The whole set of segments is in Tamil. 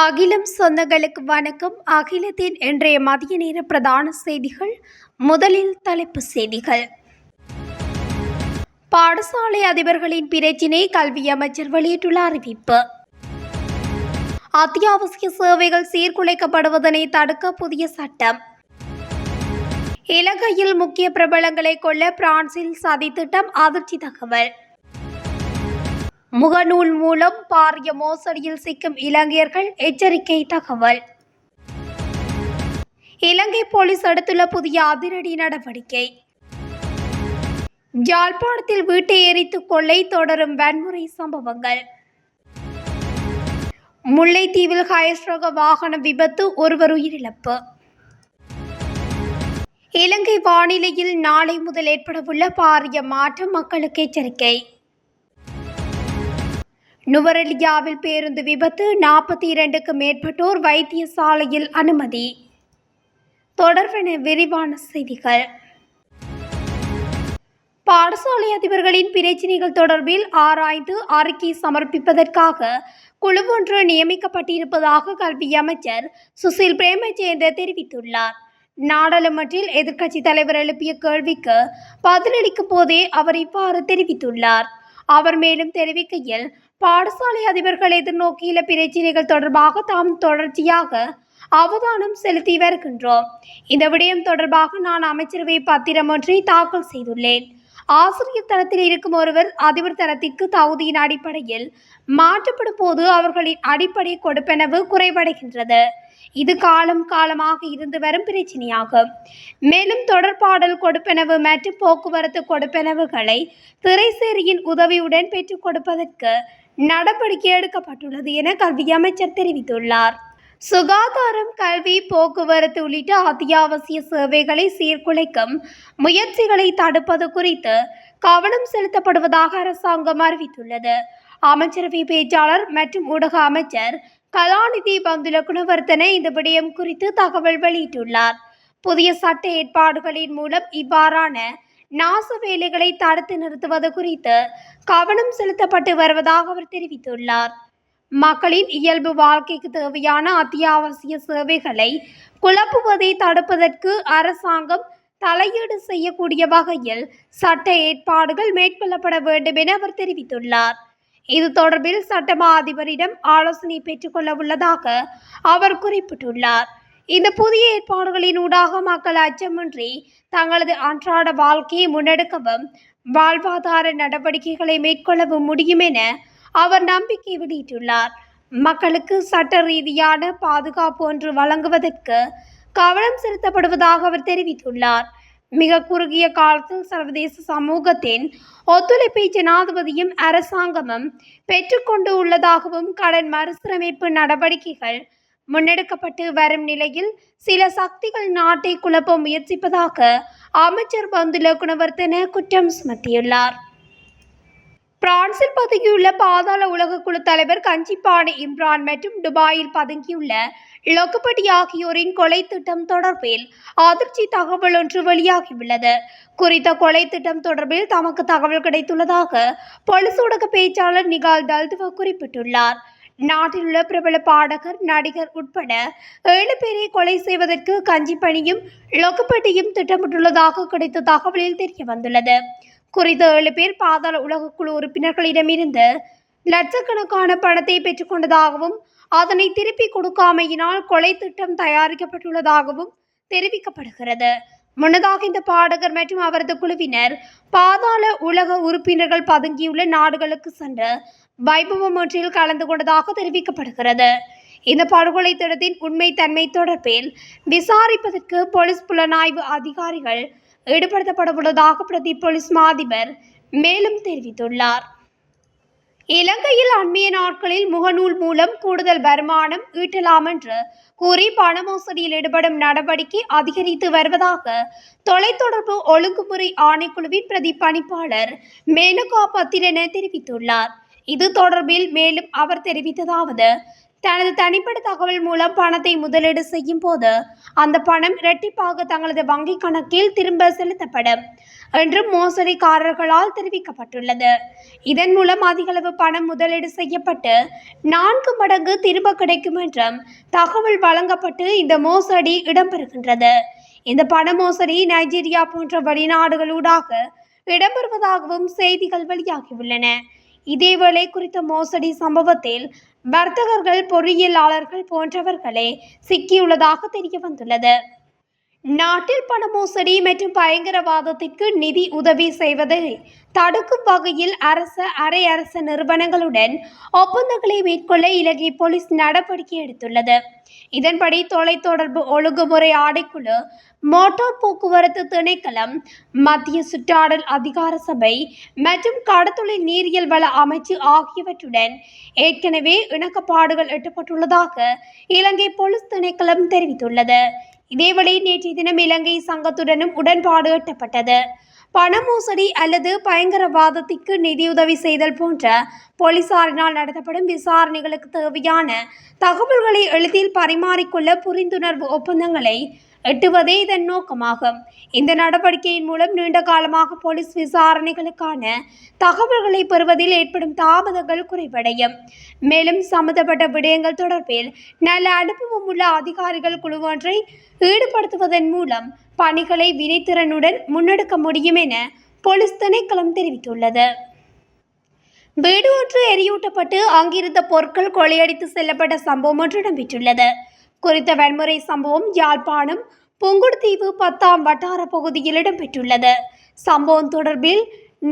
அகிலம் சொந்தங்களுக்கு வணக்கம். அகிலத்தின் இன்றைய மதிய நேர பிரதான செய்திகள் முதலில் தலைப்பு செய்திகள். பாடசாலை அதிபர்களின் பிரச்சினை கல்வி அமைச்சர் வெளியிட்டுள்ள அறிவிப்பு. அத்தியாவசிய சேவைகள் சீர்குலைக்கப்படுவதனை தடுக்க புதிய சட்டம். இலங்கையில் முக்கிய பிரபலங்களை கொள்ள பிரான்சில் சதித்திட்டம் அதிர்ச்சி தகவல். முகநூல் மூலம் பாரிய மோசடியில் சிக்கும் இலங்கையர்கள் எச்சரிக்கை தகவல். இலங்கை போலீஸ் எடுத்துள்ள புதிய அதிரடி நடவடிக்கை. யாழ்ப்பாணத்தில் வீட்டை எரித்து கொள்ளை தொடரும் வன்முறை சம்பவங்கள். முல்லைத்தீவில் ஹயஸ்ரக வாகன விபத்து ஒருவர் உயிரிழப்பு. இலங்கை வானிலையில் நாளை முதல் ஏற்படவுள்ள பாரிய மாற்றம் மக்களுக்கு எச்சரிக்கை. நுவரெலியாவில் பேருந்து விபத்து நாற்பத்தி இரண்டுக்கு மேற்பட்டோர் வைத்தியசாலையில் அனுமதி. தொடர்பென விரிவான செய்திகள். பாடசாலை அதிபர்களின் பிரச்சினைகள் தொடர்பில் ஆராய்ந்து அறிக்கை சமர்ப்பிப்பதற்காக குழு ஒன்று நியமிக்கப்பட்டிருப்பதாக கல்வி அமைச்சர் சுசில் பிரேமஜெயந்த தெரிவித்துள்ளார். நாடாளுமன்றில் எதிர்க்கட்சித் தலைவர் எழுப்பிய கேள்விக்கு பதிலளிக்கும் போதே அவர் இவ்வாறு தெரிவித்துள்ளார். அவர் மேலும் தெரிவிக்கையில் பாடசாலை அதிபர்கள் எதிர்நோக்கியுள்ள பிரச்சினைகள் தொடர்பாக தாம் தொடர்ச்சியாக அவதானம் செலுத்தி வருகின்றோம். இந்த விடயம் தொடர்பாக நான் அமைச்சரவை பத்திரம் ஒன்றை தாக்கல் செய்துள்ளேன். ஆசிரியர் தரத்தில் இருக்கும் ஒருவர் அதிபர் தரத்திற்கு தகுதியின் அடிப்படையில் மாற்றப்படும் போது அவர்களின் அடிப்படை கொடுப்பனவு குறைவடைகின்றது. இது காலம் காலமாக இருந்து வரும் பிரச்சனையாகும். மேலும் தொடர்பாடல் கொடுப்பனவு மற்றும் போக்குவரத்து கொடுப்பனவுகளை திரைசேரியின் உதவியுடன் பெற்றுக் கொடுப்பதற்கு நடவடிக்கை எடுக்கப்பட்டுள்ளது என கல்வி அமைச்சர் தெரிவித்துள்ளார். சுகாதாரம் கல்வி போக்குவரத்து உள்ளிட்ட அத்தியாவசிய சேவைகளை சீர்குலைக்கும் முயற்சிகளை தடுப்பது குறித்து கவனம் செலுத்தப்படுவதாக அரசாங்கம் அறிவித்துள்ளது. அமைச்சரவை பேச்சாளர் மற்றும் ஊடக அமைச்சர் கலாநிதி பந்துல குணவர்த்தன இந்த விடயம் குறித்து தகவல் வெளியிட்டுள்ளார். புதிய சட்ட ஏற்பாடுகளின் மூலம் இவ்வாறான நாச வேலைகளை தடுத்து நிறுத்துவது குறித்து கவனம் செலுத்தப்பட்டு வருவதாக அவர் தெரிவித்துள்ளார். மக்களின் இயல்பு வாழ்க்கைக்கு தேவையான அத்தியாவசிய சேவைகளை குழப்புவதை தடுப்பதற்கு அரசாங்கம் தலையீடு செய்யக்கூடிய வகையில் சட்ட ஏற்பாடுகள் மேற்கொள்ளப்பட வேண்டும் என அவர் தெரிவித்துள்ளார். இது தொடர்பில் சட்டமா அதிபரிடம் ஆலோசனை பெற்றுக்கொள்ள உள்ளதாக அவர் குறிப்பிட்டுள்ளார். இந்த புதிய ஏற்பாடுகளின் ஊடாக மக்கள் அச்சமின்றி தங்களது அன்றாட வாழ்க்கையை முன்னெடுக்கவும் வாழ்வாதார நடவடிக்கைகளை மேற்கொள்ளவும் முடியும் என அவர் நம்பிக்கை வெளியிட்டுள்ளார். மக்களுக்கு சட்ட ரீதியான பாதுகாப்பு ஒன்று வழங்குவதற்கு கவனம் செலுத்தப்படுவதாக அவர் தெரிவித்துள்ளார். மிக குறுகிய காலத்தில் சர்வதேச சமூகத்தின் ஒத்துழைப்பை ஜனாதிபதியும் அரசாங்கமும் பெற்றுக்கொண்டு உள்ளதாகவும் கடன் மறுசீரமைப்பு நடவடிக்கைகள் முன்னெடுக்கப்பட்டு வரும் நிலையில் சில சக்திகள் நாட்டை குழப்ப முயற்சிப்பதாக அமைச்சர் பந்துல குணவர்த்தன குற்றம் சுமத்தியுள்ளார். பிரான்சில் பதுங்கியுள்ள பாதாள உலக குழு தலைவர் கஞ்சிப்பாடி இம்ரான் மற்றும் துபாயில் பதுங்கியுள்ள லொக்குபடி ஆகியோரின் கொலை திட்டம் தொடர்பில் அதிர்ச்சி தகவல் ஒன்று வெளியாகியுள்ளது. குறித்த கொலை திட்டம் தொடர்பில் தமக்கு தகவல் கிடைத்துள்ளதாக பொலிஸ் ஊடக பேச்சாளர் நிகால் தல்துவ குறிப்பிட்டுள்ளார். நாட்டில் உள்ள பிரபல பாடகர் நடிகர் உட்பட ஏழு பேரை கொலை செய்வதற்கு கஞ்சிப்பணியும் லொக்குப்பட்டியும் திட்டமிட்டுள்ளதாக கிடைத்த தகவலில் தெரிய வந்துள்ளது குறித்த ஏழு பேர் பாதாள உலகக்குழு உறுப்பினர்களிடமிருந்து லட்சக்கணக்கான பணத்தை பெற்றுக்கொண்டதாகவும் அதனை திருப்பி கொடுக்காமையினால் கொலை திட்டம் தயாரிக்கப்பட்டுள்ளதாகவும் தெரிவிக்கப்படுகிறது. முன்னதாக இந்த பாடகர் மற்றும் அவரது குழுவினர் பாதாள உலக உறுப்பினர்கள் பதுங்கியுள்ள நாடுகளுக்கு சென்று வைபவம் ஒன்றில் கலந்து கொண்டதாக தெரிவிக்கப்படுகிறது. இந்த படுகொலை திட்டத்தின் உண்மைத்தன்மை தொடர்பில் விசாரிப்பதற்கு போலீஸ் புலனாய்வு அதிகாரிகள் ஈடுபடுத்தப்படவுள்ளதாக பிரதி போலீஸ் மாதிபர் மேலும் தெரிவித்துள்ளார். இலங்கையில் அண்மைய நாட்களில் முகநூல் மூலம் கூடுதல் வருமானம் ஈட்டலாம் என்று கூறி பண மோசடியில் ஈடுபடும் நடவடிக்கை அதிகரித்து வருவதாக தொலைத்தொடர்பு ஒழுங்குமுறை ஆணைக்குழுவின் பிரதி பணிப்பாளர் மேனகா பத்திரன தெரிவித்துள்ளார். இது தொடர்பில் மேலும் அவர் தெரிவித்ததாவது தனது தனிப்பட்ட தகவல் மூலம் பணத்தை முதலீடு செய்யும் போது அந்த பணம் இரட்டிப்பாக தங்களது வங்கிக் கணக்கில் திரும்ப செலுத்தப்படும் என்றும் மோசடிக்காரர்களால் தெரிவிக்கப்பட்டுள்ளது. இதன் மூலம் அதிகளவு பணம் முதலீடு செய்யப்பட்டு நான்கு மடங்கு திரும்ப கிடைக்கும் என்றும் தகவல் வழங்கப்பட்டு இந்த மோசடி இடம்பெறுகின்றது. இந்த பண மோசடி நைஜீரியா போன்ற வெளிநாடுகளூடாக இடம்பெறுவதாகவும் செய்திகள் வெளியாகியுள்ளன. இதேவேளை குறித்த மோசடி சம்பவத்தில் வர்த்தகர்கள் பொறியியலாளர்கள் போன்றவர்களே சிக்கியுள்ளதாக தெரிய வந்துள்ளது நாட்டில் பண மோசடி மற்றும் பயங்கரவாதத்திற்கு நிதி உதவி செய்வதை தடுக்கும் வகையில் அரச அரை அரச நிறுவனங்களுடன் ஒப்பந்தங்களை மேற்கொள்ள இலங்கை போலீஸ் நடவடிக்கை எடுத்துள்ளது. இதன்படி தொலைத்தொடர்பு ஒழுங்குமுறை ஆடைக்குழு மோட்டார் போக்குவரத்து திணைக்களம் மத்திய சுற்றாடல் அதிகார சபை மற்றும் கடத்தொழில் நீரியல் வள அமைச்சு ஆகியவற்றுடன் ஏற்கனவே இணக்கப்பாடுகள் எட்டப்பட்டுள்ளதாக இலங்கை போலீஸ் திணைக்களம் தெரிவித்துள்ளது. இதேவேளை நேற்றைய தினம் இலங்கை சங்கத்துடனும் உடன்பாடு எட்டப்பட்டது. பண மோசடி அல்லது பயங்கரவாதத்திற்கு நிதியுதவி செய்தல் போன்ற போலீசாரினால் நடத்தப்படும் விசாரணைகளுக்கு தேவையான தகவல்களை எளிதில் பரிமாறிக்கொள்ள புரிந்துணர்வு ஒப்பந்தங்களை எட்டுவதே இதன் நோக்கமாகும். இந்த நடவடிக்கையின் மூலம் நீண்ட காலமாக போலீஸ் விசாரணைகளுக்கான தகவல்களை பெறுவதில் ஏற்படும் தாமதங்கள் குறைவடையும். மேலும் சம்பந்தப்பட்ட விடயங்கள் தொடர்பில் நல்ல அனுபவம் உள்ள அதிகாரிகள் குழு ஒன்றை ஈடுபடுத்துவதன் மூலம் பணிகளை வினைத்திறனுடன் முன்னெடுக்க முடியும் என போலீஸ் திணைக்களம் தெரிவித்துள்ளது. வீடு ஒன்று எரியூட்டப்பட்டு அங்கிருந்த பொருட்கள் கொள்ளையடித்து செல்லப்பட்ட சம்பவம் ஒன்று இடம்பெற்றுள்ளது. குறித்த வன்முறை சம்பவம் யாழ்ப்பாணம் புங்குடுதீவு பத்தாம் வட்டார பகுதியில் இடம்பெற்றுள்ளது. சம்பவம் தொடர்பில்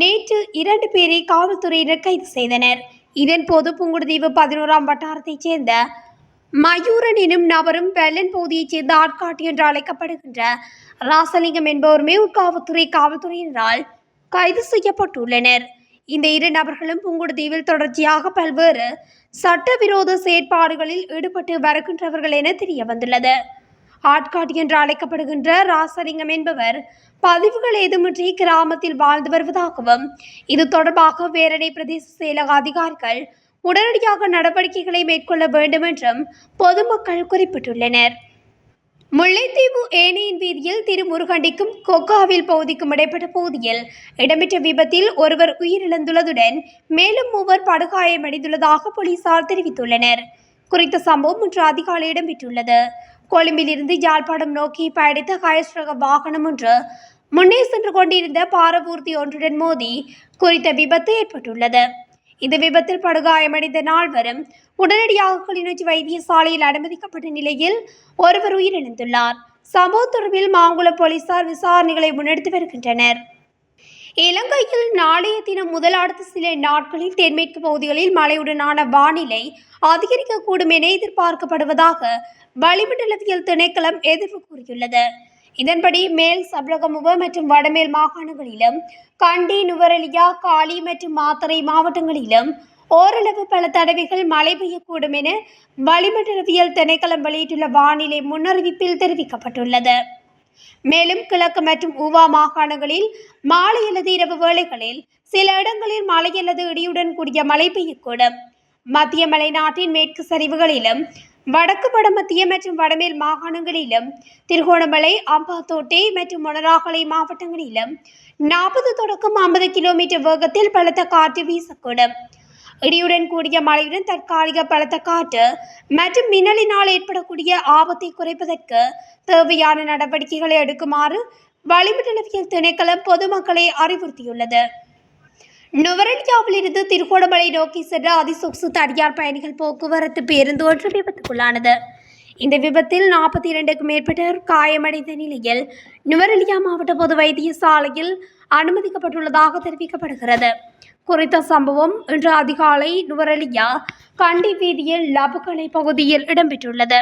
நேற்று இரண்டு பேரை காவல்துறையினர் கைது செய்தனர். இதன்போது புங்குடுதீவு பதினோராம் வட்டாரத்தைச் சேர்ந்த மயூரன் எனும் நபரும் வெள்ளன் பகுதியைச் சேர்ந்த ஆட்காட்டி என்று அழைக்கப்படுகின்ற ராசலிங்கம் என்பவருமே காவல்துறை காவல்துறையினரால் கைது செய்யப்பட்டுள்ளனர். இந்த இரு நபர்களும் புங்குடுதீவில் தொடர்ச்சியாக பல்வேறு சட்டவிரோத செயற்பாடுகளில் ஈடுபட்டு வருகின்றவர்கள் என தெரிய வந்துள்ளது ஆட்காட்டி என்று அழைக்கப்படுகின்ற ராசலிங்கம் என்பவர் பதிவுகள் ஏதுமின்றி கிராமத்தில் வாழ்ந்து வருவதாகவும் இது தொடர்பாக வேரணை பிரதேச செயலக அதிகாரிகள் உடனடியாக நடவடிக்கைகளை மேற்கொள்ள வேண்டும் என்றும் பொதுமக்கள் குறிப்பிட்டுள்ளனர். முல்லைத்தீவு ஏனையின் வீதியில் திருமுருகண்டிக்கும் கொக்காவில் பகுதிக்கும் இடைப்பட்ட பகுதியில் இடம்பெற்ற விபத்தில் ஒருவர் உயிரிழந்துள்ளதுடன் மேலும் மூவர் படுகாயமடைந்துள்ளதாக போலீசார் தெரிவித்துள்ளனர். குறித்த சம்பவம் இன்று அதிகாலை இடம்பெற்றுள்ளது. கொழும்பிலிருந்து யாழ்ப்பாணம் நோக்கி பயணித்த கயஸ்ரக வாகனம் ஒன்று முன்னே சென்று கொண்டிருந்த பாரபூர்த்தி ஒன்றுடன் மோதி குறித்த விபத்து ஏற்பட்டுள்ளது. இந்த விபத்தில் படுகாயமடைந்த நால்வரும் உடனடியாக கிளிநொச்சி வைத்தியசாலையில் அனுமதிக்கப்பட்ட நிலையில் ஒருவர் உயிரிழந்துள்ளார். சம்பவ தொடர்பில் மாங்குளம் போலீசார் விசாரணைகளை முன்னெடுத்து வருகின்றனர். இலங்கையில் நாளைய தினம் முதல் அடுத்த சில நாட்களில் தென்மேற்கு பகுதிகளில் மழையுடனான வானிலை அதிகரிக்கக்கூடும் என எதிர்பார்க்கப்படுவதாக வளிமண்டலவியல் திணைக்களம் எதிர்ப்பு கூறியுள்ளது. இதன்படி மேல் சப்ரகமுவ மற்றும் வடமேல் மாகாணங்களிலும் கண்டி நுவரெலியா காலி மற்றும் மாத்தறை மாவட்டங்களிலும் ஓரளவு பல தடவைகள் மழை பெய்யக்கூடும் என வளிமண்டலவியல் திணைக்களம் வெளியிட்டுள்ள வானிலை முன்னறிவிப்பில் தெரிவிக்கப்பட்டுள்ளது. மேலும் கிழக்கு மற்றும் ஊவா மாகாணங்களில் மாலை அல்லது இரவு வேளைகளில் சில இடங்களில் மழை அல்லது இடியுடன் கூடிய மழை பெய்யக்கூடும். மத்திய மலைநாட்டின் மேற்கு சரிவுகளிலும் வடக்கு வடமத்திய மற்றும் வடமேல் மாகாணங்களிலும் திருகோணமலை அம்பாத்தோட்டை மற்றும் மொனராகலை மாவட்டங்களிலும் நாற்பது தொடக்கம் ஐம்பது கிலோமீட்டர் வேகத்தில் பலத்த காற்று வீசக்கூடும். இடியுடன் கூடிய மழையுடன் தற்காலிக பலத்த காற்று மற்றும் மின்னலினால் ஏற்படக்கூடிய ஆபத்தை குறைப்பதற்கு தேவையான நடவடிக்கைகளை எடுக்குமாறு வளிமண்டலவியல் திணைக்களம் பொதுமக்களை அறிவுறுத்தியுள்ளது. நுவரெலியாவிலிருந்து திருகோணமலை நோக்கி சென்ற அதிசொக்சு தனியார் பயணிகள் போக்குவரத்து பேருந்து ஒன்று விபத்துக்குள்ளானது. இந்த விபத்தில் நாற்பத்தி இரண்டுக்கும் மேற்பட்டோர் காயமடைந்த நிலையில் நுவரெலியா மாவட்ட பொது வைத்தியசாலையில் அனுமதிக்கப்பட்டுள்ளதாக தெரிவிக்கப்படுகிறது. குறித்த சம்பவம் இன்று அதிகாலை நுவரெலியா கண்டி வீதியில் லபுக்கலை பகுதியில் இடம்பெற்றுள்ளது.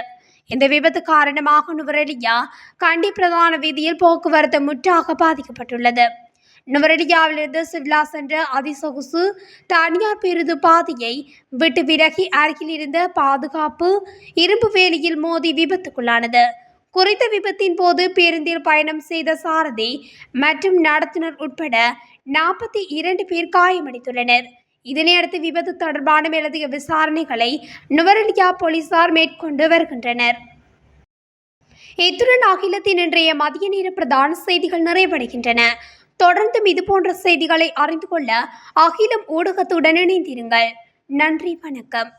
இந்த விபத்து காரணமாக நுவரெலியா கண்டி பிரதான வீதியில் போக்குவரத்து முற்றாக பாதிக்கப்பட்டுள்ளது. நுவரெலியாவிலிருந்து சிவ்லா சென்ற அதிசொகுசு தனியார் பேருந்து பாதையை விட்டு விலகி அருகில் இருந்த பாதுகாப்பு இரும்பு வேலியில் மோதி விபத்துக்குள்ளானது. குறித்த விபத்தின் போது பேருந்தில் பயணம் செய்த சாரதி மற்றும் நடத்துனர் உட்பட நாற்பத்தி இரண்டு பேர் காயமடைந்துள்ளனர். இதனையடுத்து விபத்து தொடர்பான மேலதிக விசாரணைகளை நுவரெலியா போலீசார் மேற்கொண்டு வருகின்றனர். இத்துடன் அகிலத்தின் இன்றைய மதிய நேர பிரதான செய்திகள் நிறைவடைகின்றன. தொடர்ந்தும் இதுபோன்ற செய்திகளை அறிந்து கொள்ள அகிலம் ஊடகத்துடன் இணைந்திருங்கள். நன்றி வணக்கம்.